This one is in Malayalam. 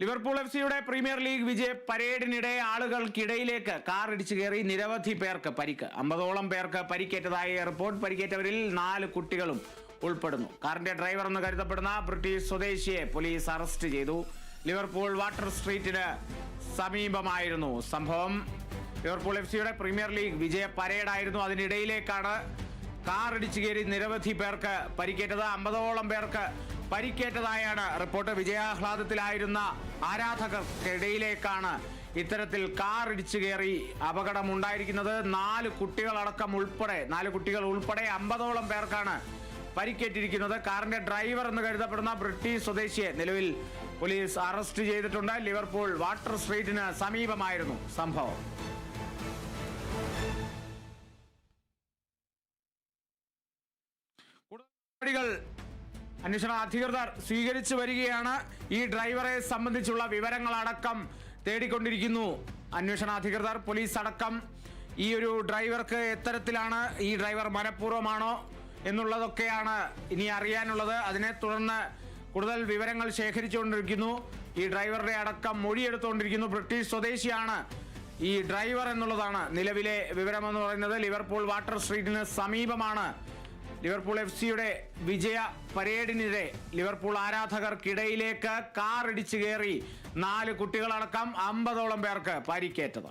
ലിവർപൂൾ എഫ് സിയുടെ പ്രീമിയർ ലീഗ് വിജയ പരേഡിനിടെ ആളുകൾക്കിടയിലേക്ക് കാർ ഇടിച്ചു കയറി നിരവധി പേർക്ക് പരിക്ക്. അമ്പതോളം പേർക്ക് പരിക്കേറ്റതായി റിപ്പോർട്ട്. പരിക്കേറ്റവരിൽ നാല് കുട്ടികളും ഉൾപ്പെടുന്നു. കാറിന്റെ ഡ്രൈവർ എന്ന് കരുതപ്പെടുന്ന ബ്രിട്ടീഷ് സ്വദേശിയെ പോലീസ് അറസ്റ്റ് ചെയ്തു. ലിവർപൂൾ വാട്ടർ സ്ട്രീറ്റിന് സമീപമായിരുന്നു സംഭവം. ലിവർപൂൾ എഫ് സിയുടെ പ്രീമിയർ ലീഗ് വിജയ പരേഡായിരുന്നു. അതിനിടയിലേക്കാണ് കാർ ഇടിച്ചു കയറി നിരവധി പേർക്ക് പരിക്കേറ്റത്. അമ്പതോളം പേർക്ക് പരിക്കേറ്റതായാണ് റിപ്പോർട്ട്. വിജയാഹ്ലാദത്തിലായിരുന്ന ആരാധകർക്കിടയിലേക്കാണ് ഇത്തരത്തിൽ കാർ ഇടിച്ചു കയറി അപകടമുണ്ടായിരിക്കുന്നത്. നാല് കുട്ടികളടക്കം ഉൾപ്പെടെ നാല് കുട്ടികൾ ഉൾപ്പെടെ അമ്പതോളം പേർക്കാണ് പരിക്കേറ്റിരിക്കുന്നത്. കാറിന്റെ ഡ്രൈവർ എന്ന് കരുതപ്പെടുന്ന ബ്രിട്ടീഷ് സ്വദേശിയെ നിലവിൽ പോലീസ് അറസ്റ്റ് ചെയ്തിട്ടുണ്ട്. ലിവർപൂൾ വാട്ടർ സ്ട്രീറ്റിന് സമീപമായിരുന്നു സംഭവം. കൂടുതൽ അന്വേഷണ അധികൃതർ സ്വീകരിച്ചു വരികയാണ്. ഈ ഡ്രൈവറെ സംബന്ധിച്ചുള്ള വിവരങ്ങളടക്കം തേടിക്കൊണ്ടിരിക്കുന്നു. അന്വേഷണ അധികൃതർ പോലീസ് അടക്കം. ഈ ഒരു ഡ്രൈവർക്ക് എത്തരത്തിലാണ് ഈ ഡ്രൈവർ മനഃപൂർവമാണോ എന്നുള്ളതൊക്കെയാണ് ഇനി അറിയാനുള്ളത്. അതിനെ തുടർന്ന് കൂടുതൽ വിവരങ്ങൾ ശേഖരിച്ചുകൊണ്ടിരിക്കുന്നു. ഈ ഡ്രൈവറുടെ അടക്കം മൊഴിയെടുത്തുകൊണ്ടിരിക്കുന്നു. ബ്രിട്ടീഷ് സ്വദേശിയാണ് ഈ ഡ്രൈവർ എന്നുള്ളതാണ് നിലവിലെ വിവരമെന്ന് പറയുന്നത്. ലിവർപൂൾ വാട്ടർ സ്ട്രീറ്റിന് സമീപമാണ് ലിവർപൂൾ എഫ് സിയുടെ വിജയ പരേഡിനിടെ ലിവർപൂൾ ആരാധകർക്കിടയിലേക്ക് കാറിടിച്ചു കയറി നാല് കുട്ടികളടക്കം അമ്പതോളം പേർക്ക് പരിക്കേറ്റത്.